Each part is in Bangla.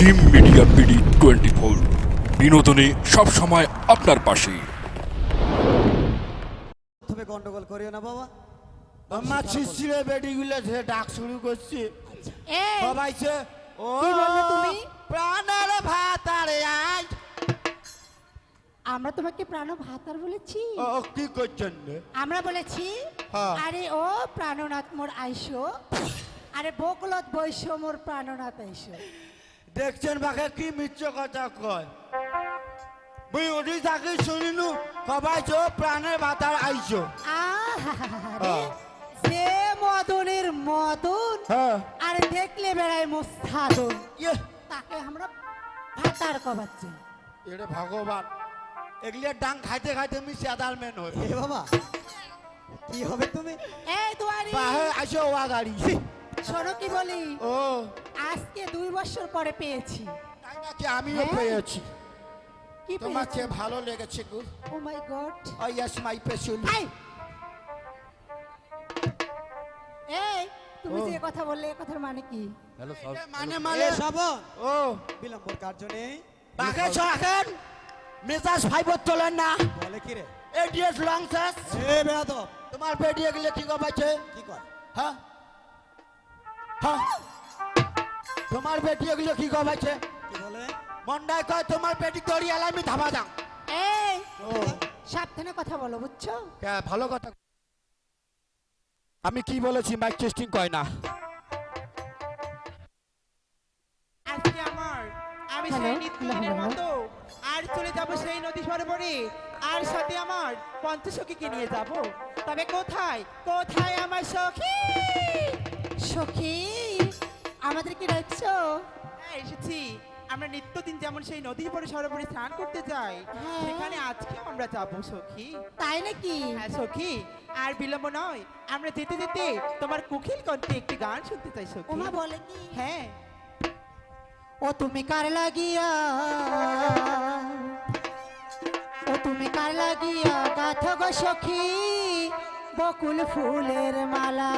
Jim media BD twenty four বিনোদনে সবসময় আপনার পাশে। তুমি গন্ডগোল করিও না বাবা। আমার শিশিরে বেডিগুলো সে ডাক শুরু করছে। এই সবাইছে ও তুমি? প্রাণের ভাত আরে আজ। আমরা তোমাকে প্রাণ ভাতার বলেছি। ও কি করছেন? আমরা বলেছি হ্যাঁ। আরে ও প্রাণনাথ মোর আইসো। আরে বকলত বৈশ্য মোর প্রাণনাথ আইসো। দেখছেন বাকে কি মিথ্য কথা কয় মুই ওটি তাকে শুনিনু সবাইছে ও প্রাণের ভাত আর আইছো। যে মদনের মদন আরে দেখলে বেড়ায় মোস্তাদন তাকে আমরা ভাতার কবাচ্ছি এটা ভগবান এগুলো ডাং খাইতে খাইতে আমি সাদার মেন হই এ বাবা কি হবে তুমি এই দুয়ারি বাহে আসো ওয়া গাড়ি শোনো কি বলি ও আজকে দুই বছর পরে পেয়েছি। তাই নাকি আমিও হ্যাঁ। পেয়েছি? কি পেয়েছি? ভালো লেগেছে গো। ও মাই গড ও ইয়াস মাই পেশুল এই এই তুমি ও। যে কথা বললে এ কথার মানে কি? মানে এ মানে শ্রাবণ ও। বিলম্বর কার্য নেই বাকে ছড়াকেন মেজাজ ফাইবর তোলেন না। বলে কি রে? এডিএস লং সাস এ বেয়াদব। তোমার বেরিয়ে গেলে কি গবাইছে কি কর হ্যাঁ? হ্যাঁ? তোমার বেটিয়ে গেলে কি গবাইছে কি বলে? মন্ডায় কয় তোমার বেটি দড়িয়ালে আমি ধাবা দাম এই সাবধানে কথা বলো বুঝছ? কে, ভালো কথা। আমি কি বলেছি মাইক টেস্টিং কয় না? আজকে আমার আমি সেই নিত্যদিনের মতো আর চলে যাব সেই নদী সরোবরে। আর সাথে আমার পঞ্চসখীকে নিয়ে যাব। তবে কোথায়? কোথায় আমার সখী? সখী? আমাদের কি ডাকছো হ্যাঁ এসেছি। আমরা নিত্যদিন যেমন সেই নদীর পরে সরোবরে স্নান করতে যাই হ্যাঁ। সেখানে আজকে আমরা যাব সখী। তাই নাকি? হ্যাঁ সখী। আর বিলম্ব নয় আমরা যেতে যেতে তোমার কুকিল কণ্ঠে একটি গান শুনতে চাই সখী। ওমা বলে কি? হ্যাঁ। ও তুমি কার লাগিয়া? ও তুমি কার লাগিয়া? গাথ গো সখী বকুল ফুলের মালা।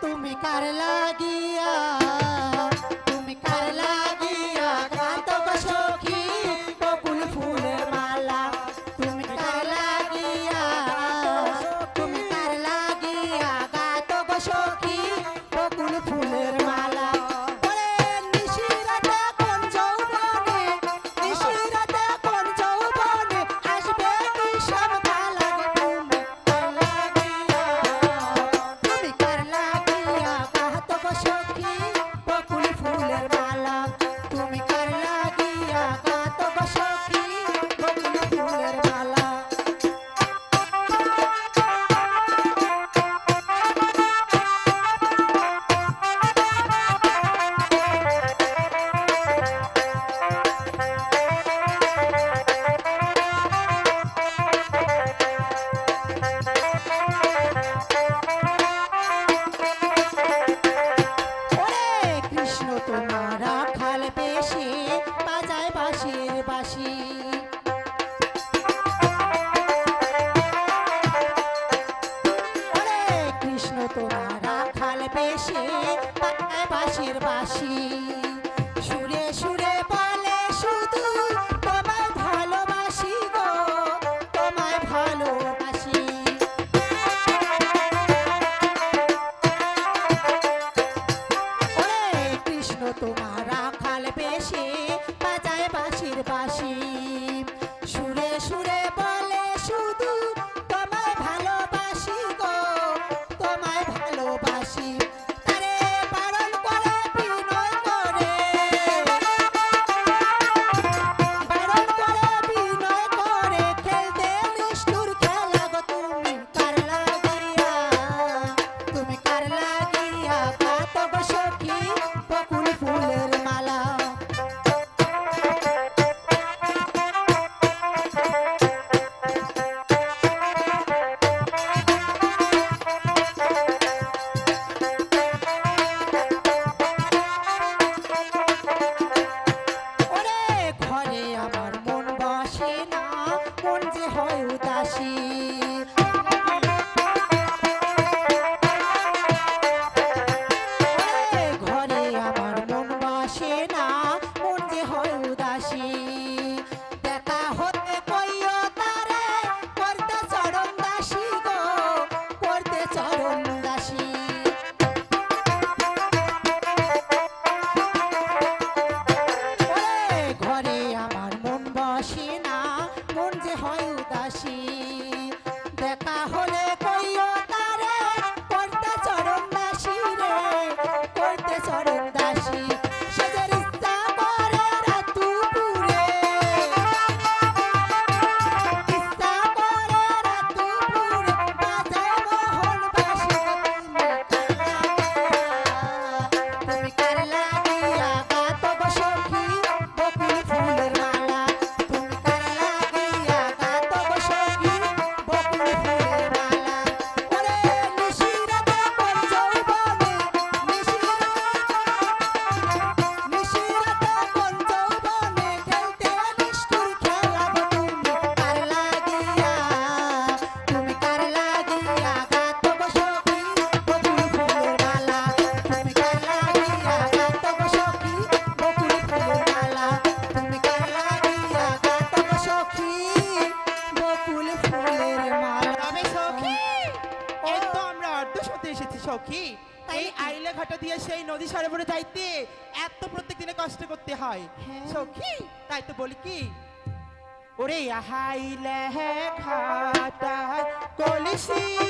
তুমি কার লাগিয়া? তুমি কার লাগিয়া হয়। হ্যাঁ। সখী তাই তো বলি কি? ওরে আহাইলে খাতা কলিসি।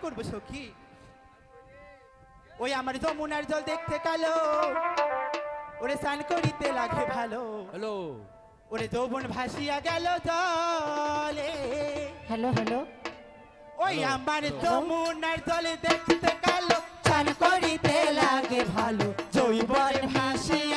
করব সখী? ওই আমার যমুনার জল দেখতে কালো। ওরে স্নান করিতে লাগে ভালো। হ্যালো। ওরে যৌবন ভাসিয়া গেল জলে। Hello hello. ওই আমার যমুনার জলে দেখতে কালো। স্নান করিতে লাগে ভালো। যৌবন ভাসিয়া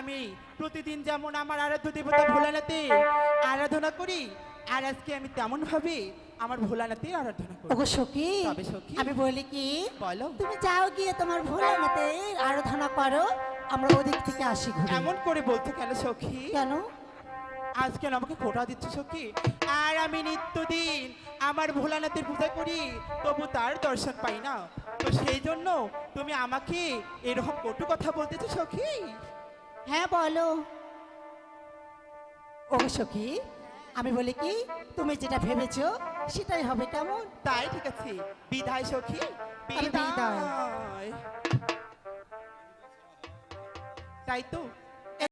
আমি প্রতিদিন যেমন আমার আরাধ্য দেবতা ভোলানাতে আরাধনা করি আর আজকে আমি তেমন ভাবে আমার ভোলানাতে আরাধনা করি। ওগো সখী তবে সখী। আমি বলি কি বলো। তুমি যাও গিয়ে তোমার ভোলানাতে আরাধনা করো আমরা ওদিক থেকে আসি এমন করে বলতে কেন সখী? কেন? আজকে আমাকে খোটা দিচ্ছে সখী আর আমি নিত্যদিন আমার ভোলানাথের পূজা করি তবু তার দর্শন পাই না। তো সেই জন্য তুমি আমাকে এরকম কটু কথা বলতেছো সখি? হ্যাঁ বলো। ও সখি আমি বলি কি তুমি যেটা ভেবেছ সেটাই হবে কেমন? তাই ঠিক আছে। বিদায় সখী। বিদায়। তাই তো?